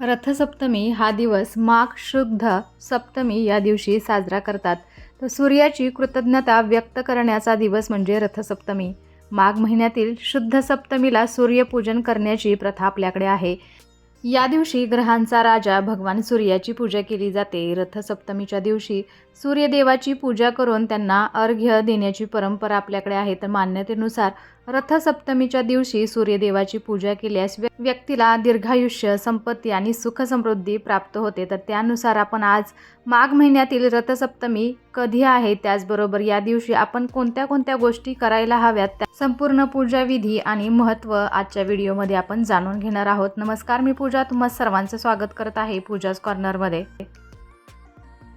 रथसप्तमी हा दिवस माघ शुद्ध सप्तमी या दिवशी साजरा करतात. तर सूर्याची कृतज्ञता व्यक्त करण्याचा दिवस म्हणजे रथसप्तमी. माघ महिन्यातील शुद्ध सप्तमीला सूर्यपूजन करण्याची प्रथा आपल्याकडे आहे. या दिवशी ग्रहांचा राजा भगवान सूर्याची पूजा केली जाते. रथसप्तमीच्या दिवशी सूर्यदेवाची पूजा करून त्यांना अर्घ्य देण्याची परंपरा आपल्याकडे आहे. तर मान्यतेनुसार रथसप्तमीच्या दिवशी सूर्यदेवाची पूजा केल्यास व्य- व्यक्तीला दीर्घायुष्य संपत्ती आणि सुख समृद्धी प्राप्त होते. तर त्यानुसार आपण आज माघ महिन्यातील रथसप्तमी कधी आहे? त्याचबरोबर या दिवशी आपण कोणत्या कोणत्या गोष्टी करायला हव्यात? त्या संपूर्ण पूजा विधी आणि महत्त्व आजच्या व्हिडिओमध्ये आपण जाणून घेणार आहोत. नमस्कार मी पूजा. तुम्हा सर्वांचं स्वागत करत आहे पूजाच कॉर्नरमध्ये.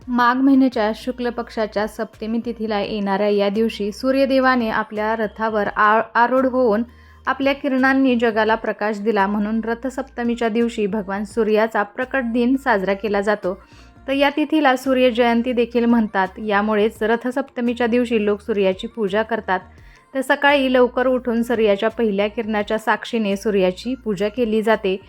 माघ महिन्याच्या शुक्ल पक्षाच्या सप्तमी तिथीला येणाऱ्या या दिवशी सूर्यदेवाने आपल्या रथावर आ आरूढ होऊन आपल्या किरणांनी जगाला प्रकाश दिला म्हणून रथसप्तमीच्या दिवशी भगवान सूर्याचा प्रकट दिन साजरा केला जातो. तर या तिथीला सूर्यजयंती देखील म्हणतात. यामुळेच रथसप्तमीच्या दिवशी लोक सूर्याची पूजा करतात. तर सकाळी लवकर उठून सूर्याच्या पहिल्या किरणाच्या साक्षीने सूर्याची पूजा केली जाते.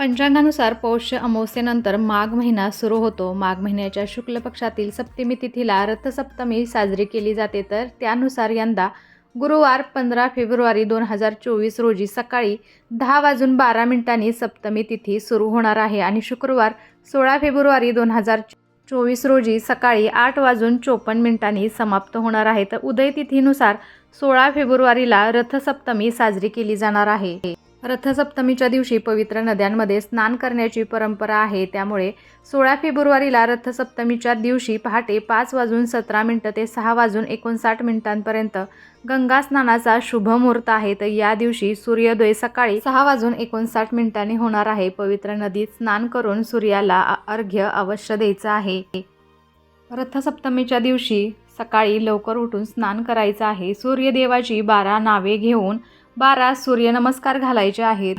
पंचांगानुसार पौष अमावस्येनंतर माघ महिना सुरू होतो. माघ महिन्याच्या शुक्ल पक्षातील सप्तमी तिथीला रथसप्तमी साजरी केली जाते. तर त्यानुसार यंदा गुरुवार पंधरा फेब्रुवारी दोन हजार चोवीस रोजी सकाळी दहा वाजून बारा मिनिटांनी सप्तमी तिथी सुरू होणार आहे आणि शुक्रवार सोळा फेब्रुवारी दोन हजार चोवीस रोजी सकाळी आठ वाजून चोपन्न मिनिटांनी समाप्त होणार आहे. तर उदय तिथीनुसार सोळा फेब्रुवारीला रथसप्तमी साजरी केली जाणार आहे. रथसप्तमीच्या दिवशी पवित्र नद्यांमध्ये स्नान करण्याची परंपरा आहे. त्यामुळे सोळा फेब्रुवारीला रथसप्तमीच्या दिवशी पहाटे पाच वाजून सतरा मिनटं ते सहा वाजून एकोणसाठ मिनिटांपर्यंत गंगा स्नानाचा शुभ मुहूर्त आहे. तर या दिवशी सूर्योदय सकाळी सहा वाजून एकोणसाठ मिनिटांनी होणार आहे. पवित्र नदीत स्नान करून सूर्याला अर्घ्य अवश्य द्यायचं आहे. रथसप्तमीच्या दिवशी सकाळी लवकर उठून स्नान करायचं आहे. सूर्यदेवाची बारा नावे घेऊन बारा सूर्यनमस्कार घालायचे आहेत.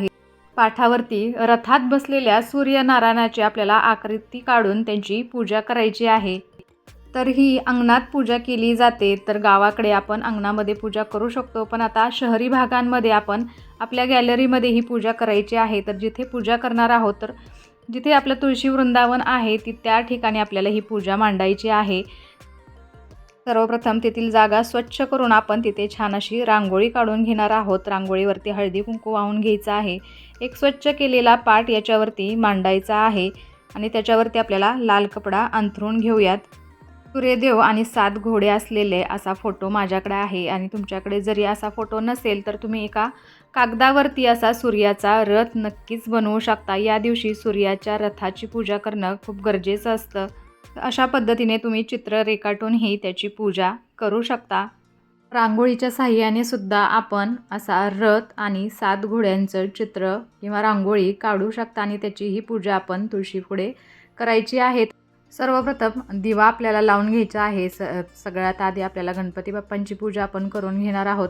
पाठावरती रथात बसलेल्या सूर्यनारायणाची आपल्याला आकृती काढून त्यांची पूजा करायची आहे. तर ही अंगणात पूजा केली जाते तर गावाकडे आपण अंगणामध्ये पूजा करू शकतो. पण आता शहरी भागांमध्ये आपण आपल्या गॅलरीमध्ये ही पूजा करायची आहे. तर जिथे पूजा करणार आहोत तर जिथे आपलं तुळशी वृंदावन आहे ती त्या ठिकाणी आपल्याला ही पूजा मांडायची आहे. सर्वप्रथम तेथील जागा स्वच्छ करून आपण तिथे छान अशी रांगोळी काढून घेणार आहोत. रांगोळीवरती हळदी कुंकू वाहून घ्यायचा आहे. एक स्वच्छ केलेला पाट याच्यावरती मांडायचा आहे आणि त्याच्यावरती आपल्याला लाल कपडा अंथरून घेऊयात. सूर्यदेव आणि सात घोडे असलेले असा फोटो माझ्याकडे आहे आणि तुमच्याकडे जरी असा फोटो नसेल तर तुम्ही एका कागदावरती असा सूर्याचा रथ नक्कीच बनवू शकता. या दिवशी सूर्याच्या रथाची पूजा करणं खूप गरजेचं असतं. अशा पद्धतीने तुम्ही चित्र रेखाटूनही त्याची पूजा करू शकता. रांगोळीच्या साह्याने सुद्धा आपण असा रथ आणि सात घोड्यांचं चित्र किंवा रांगोळी काढू शकता आणि त्याची ही पूजा आपण तुळशीपुढे करायची आहे. सर्वप्रथम दिवा आपल्याला लावून घ्यायचा आहे. स सगळ्यात आधी आपल्याला गणपती बाप्पांची पूजा आपण करून घेणार आहोत.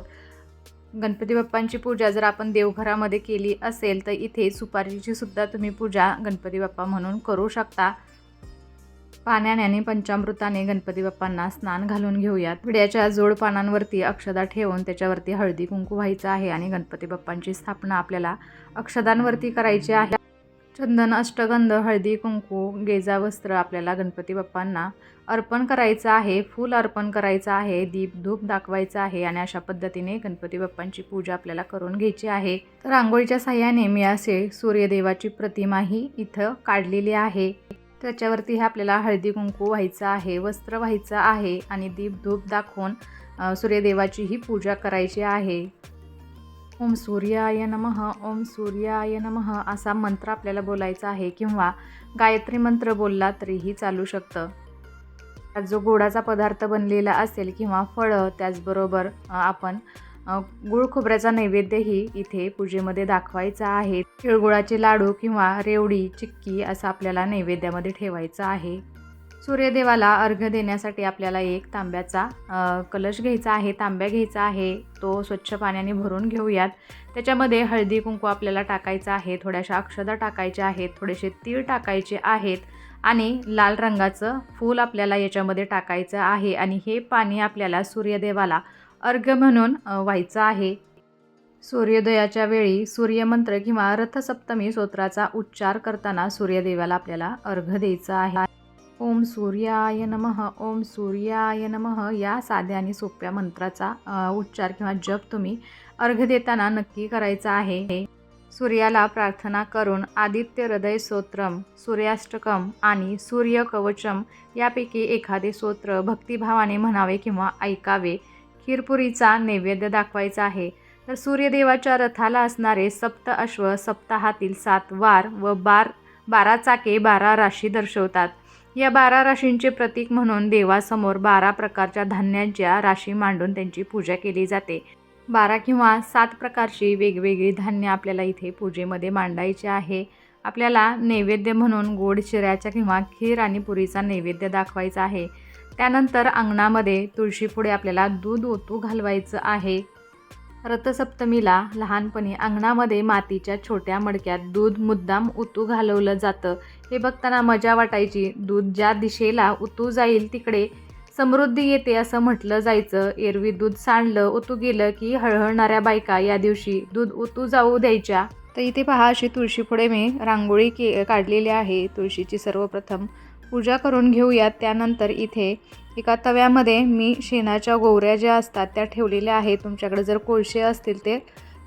गणपती बाप्पांची पूजा जर आपण देवघरामध्ये केली असेल तर इथे सुपारीची सुद्धा तुम्ही पूजा गणपती बाप्पा म्हणून करू शकता. पाण्याने आणि पंचामृताने गणपती बाप्पांना स्नान घालून घेऊयात. विड्याच्या जोड पानांवरती अक्षदा ठेवून त्याच्यावरती हळदी कुंकू व्हायचं आहे आणि गणपती बाप्पांची स्थापना आपल्याला अक्षदांवरती करायची आहे. चंदन अष्टगंध हळदी कुंकू गेजा वस्त्र आपल्याला गणपती बाप्पांना अर्पण करायचं आहे. फूल अर्पण करायचं आहे दीप धूप दाखवायचं आहे आणि अशा पद्धतीने गणपती बाप्पांची पूजा आपल्याला करून घ्यायची आहे. तर रांगोळीच्या साह्याने मी असे सूर्यदेवाची प्रतिमाही इथं काढलेली आहे. त्याच्यावरती हे आपल्याला हळदी कुंकू व्हायचं आहे वस्त्र व्हायचं आहे आणि दीप धूप दाखवून सूर्यदेवाची ही पूजा करायची आहे. ओम सूर्याय नमः ओम सूर्याय नमः असा मंत्र आपल्याला बोलायचा आहे किंवा गायत्री मंत्र बोलला तरीही चालू शकतं. त्यात जो गोडाचा पदार्थ बनलेला असेल किंवा फळं त्याचबरोबर आपण गुळ खोबऱ्याचा नैवेद्यही इथे पूजेमध्ये दाखवायचा आहे. तिळगुळाचे लाडू किंवा रेवडी चिक्की असं आपल्याला नैवेद्यामध्ये ठेवायचं आहे. सूर्यदेवाला अर्घ्य देण्यासाठी आपल्याला एक तांब्याचा कलश घ्यायचा आहे. तांब्या घ्यायचा आहे. तो स्वच्छ पाण्याने भरून घेऊयात. त्याच्यामध्ये हळदी कुंकू आपल्याला टाकायचं आहे. थोड्याशा अक्षदा टाकायच्या आहेत. थोडेसे तीळ टाकायचे आहेत. आणि लाल रंगाचं फूल आपल्याला याच्यामध्ये टाकायचं आहे. आणि हे पाणी आपल्याला सूर्यदेवाला अर्घ्य म्हणून व्हायचं आहे. सूर्योदयाच्या वेळी सूर्यमंत्र किंवा रथसप्तमी स्तोत्राचा उच्चार करताना सूर्यदेवाला आपल्याला अर्घ द्यायचा आहे. ओम सूर्याय नमः ओम सूर्याय नमः या साध्या आणि सोप्या मंत्राचा उच्चार किंवा जप तुम्ही अर्घ देताना नक्की करायचा आहे. सूर्याला प्रार्थना करून आदित्य हृदय स्तोत्रम सूर्याष्टकम आणि सूर्य कवचम यापैकी एखादे स्तोत्र भक्तिभावाने म्हणावे किंवा ऐकावे. खीरपुरीचा नैवेद्य दाखवायचा आहे. तर सूर्यदेवाच्या रथाला असणारे सप्त अश्व सप्ताहातील सात वार व बार बारा चाके बारा राशी दर्शवतात. या बारा राशींचे प्रतीक म्हणून देवासमोर बारा प्रकारच्या धान्यांच्या राशी मांडून त्यांची पूजा केली जाते. बारा किंवा सात प्रकारची वेगवेगळी धान्य आपल्याला इथे पूजेमध्ये मांडायचे आहे. आपल्याला नैवेद्य म्हणून गोड शिऱ्याच्या किंवा खीर आणि पुरीचा नैवेद्य दाखवायचा आहे. त्यानंतर अंगणामध्ये तुळशीपुढे आपल्याला दूध ओतू घालवायचं आहे. रथसप्तमीला लहानपणी अंगणामध्ये मातीच्या छोट्या मडक्यात दूध मुद्दाम उतू घालवलं जातं. हे बघताना मजा वाटायची. दूध ज्या दिशेला उतू जाईल तिकडे समृद्धी येते असं म्हटलं जायचं. एरवी दूध सांडलं ओतू गेलं की हळहळणाऱ्या बायका या दिवशी दूध ओतू जाऊ द्यायच्या. तर इथे पहा अशी तुळशीपुढे मी रांगोळी के काढलेली आहे. तुळशीची सर्वप्रथम पूजा करून घेऊयात. त्यानंतर इथे एका तव्यामध्ये मी शेणाच्या गोवऱ्या ज्या असतात त्या ठेवलेल्या आहेत. तुमच्याकडे जर कोळशे असतील ते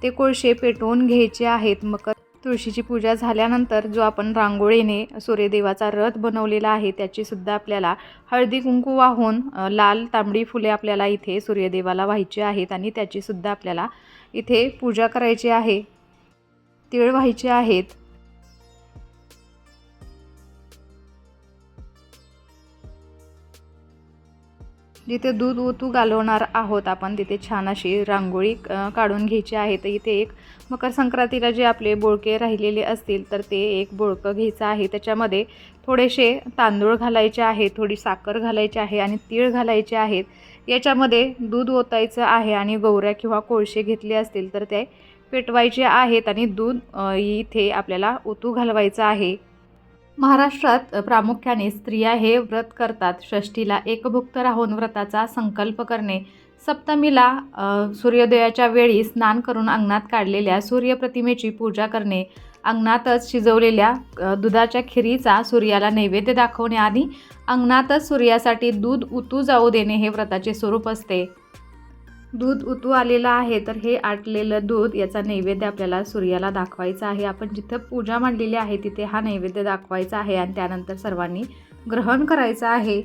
ते कोळशे पेटवून घ्यायचे आहेत. मकर तुळशीची पूजा झाल्यानंतर जो आपण रांगोळीने सूर्यदेवाचा रथ बनवलेला आहे त्याचीसुद्धा आपल्याला हळदी कुंकू वाहून लाल तांबडी फुले आपल्याला इथे सूर्यदेवाला व्हायची आहेत आणि त्याचीसुद्धा आपल्याला इथे पूजा करायची आहे. तीळ व्हायचे आहेत. जिथे दूध ओतू घालवणार आहोत आपण तिथे छान अशी रांगोळी काढून घ्यायची आहे. तर इथे एक मकर संक्रांतीला जे आपले बोळके राहिलेले असतील तर ते एक बोळकं घ्यायचं आहे. त्याच्यामध्ये थोडेसे तांदूळ घालायचे आहे थोडी साखर घालायची आहे आणि तीळ घालायचे आहेत. याच्यामध्ये दूध ओतायचं आहे आणि गौऱ्या किंवा कोळसे घेतले असतील तर ते पेटवायचे आहेत आणि दूध इथे आपल्याला ओतू घालवायचं आहे. महाराष्ट्रात प्रामुख्याने स्त्रिया हे व्रत करतात. षष्टीला एकभुक्त राहून व्रताचा संकल्प करणे. सप्तमीला सूर्योदयाच्या वेळी स्नान करून अंगणात काढलेल्या सूर्यप्रतिमेची पूजा करणे. अंगणातच शिजवलेल्या दुधाच्या खिरीचा सूर्याला नैवेद्य दाखवण्याआधी अंगणातच सूर्यासाठी दूध उतू जाऊ देणे हे व्रताचे स्वरूप असते. दूध उतू आलेलं आहे तर हे आटलेलं दूध याचा नैवेद्य आपल्याला सूर्याला दाखवायचा आहे. आपण जिथं पूजा मांडलेली आहे तिथे हा नैवेद्य दाखवायचा आहे आणि त्यानंतर सर्वांनी ग्रहण करायचं आहे.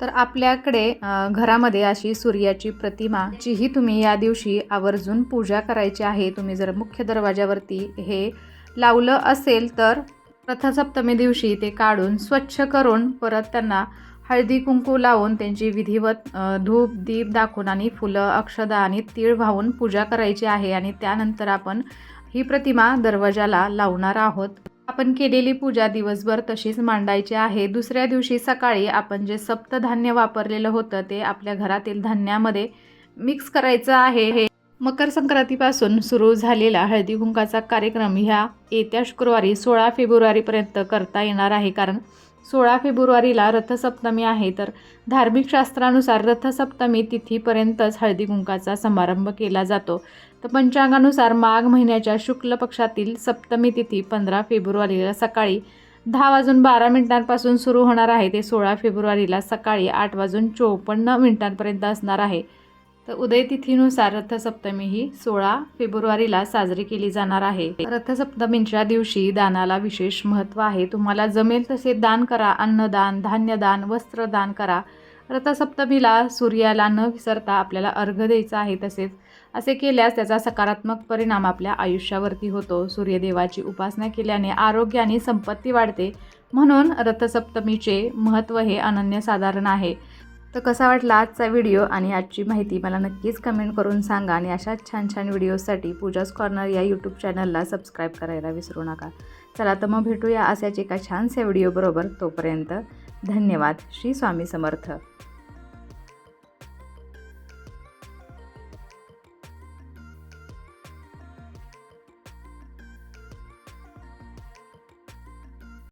तर आपल्याकडे घरामध्ये अशी सूर्याची प्रतिमा जीही तुम्ही या दिवशी आवर्जून पूजा करायची आहे तुम्ही जर मुख्य दरवाजावरती हे लावलं असेल तर रथसप्तमी दिवशी ते काढून स्वच्छ करून परत त्यांना हळदी कुंकू लावून त्यांची विधिवत धूप दीप दाखवून आणि फुलं अक्षदा आणि तीळ वाहून पूजा करायची आहे आणि त्यानंतर आपण ही प्रतिमा दरवाजाला लावणार आहोत. आपण केलेली पूजा दिवसभर तशीच मांडायची आहे. दुसऱ्या दिवशी सकाळी आपण जे सप्तधान्य वापरलेलं होतं ते आपल्या घरातील धान्यामध्ये मिक्स करायचं आहे. हे मकर संक्रांतीपासून सुरू झालेला हळदी कुंकाचा कार्यक्रम ह्या येत्या शुक्रवारी सोळा फेब्रुवारीपर्यंत करता येणार आहे. कारण सोळा फेब्रुवारीला रथसप्तमी आहे तर धार्मिक शास्त्रानुसार रथसप्तमी तिथीपर्यंतच हळदी कुंकाचा समारंभ केला जातो. तर पंचांगानुसार माघ महिन्याच्या शुक्ल पक्षातील सप्तमी तिथी पंधरा फेब्रुवारीला सकाळी दहा वाजून बारा मिनिटांपासून सुरू होणार आहे. ते सोळा फेब्रुवारीला सकाळी आठ वाजून चोपन्न मिनिटांपर्यंत असणार आहे. तर उदय तिथीनुसार रथसप्तमी ही सोळा फेब्रुवारीला साजरी केली जाणार आहे. रथसप्तमीच्या दिवशी दानाला विशेष महत्त्व आहे. तुम्हाला जमेल तसे दान करा अन्नदान धान्यदान वस्त्रदान करा. रथसप्तमीला सूर्याला न विसरता आपल्याला अर्घ द्यायचा आहे तसेच असे केल्यास त्याचा सकारात्मक परिणाम आपल्या आयुष्यावरती होतो. सूर्यदेवाची उपासना केल्याने आरोग्य आणि संपत्ती वाढते. म्हणून रथसप्तमीचे महत्त्व हे अनन्यसाधारण आहे. तर कसा वाटला आजचा व्हिडिओ आणि आजची माहिती मला नक्कीच कमेंट करून सांगा आणि अशाच छान छान व्हिडिओसाठी पूजाज कॉर्नर या यूट्यूब चॅनलला सबस्क्राईब करायला विसरू नका. चला तर मग भेटूया असाच एका छानशा व्हिडिओबरोबर तोपर्यंत धन्यवाद. श्री स्वामी समर्थ.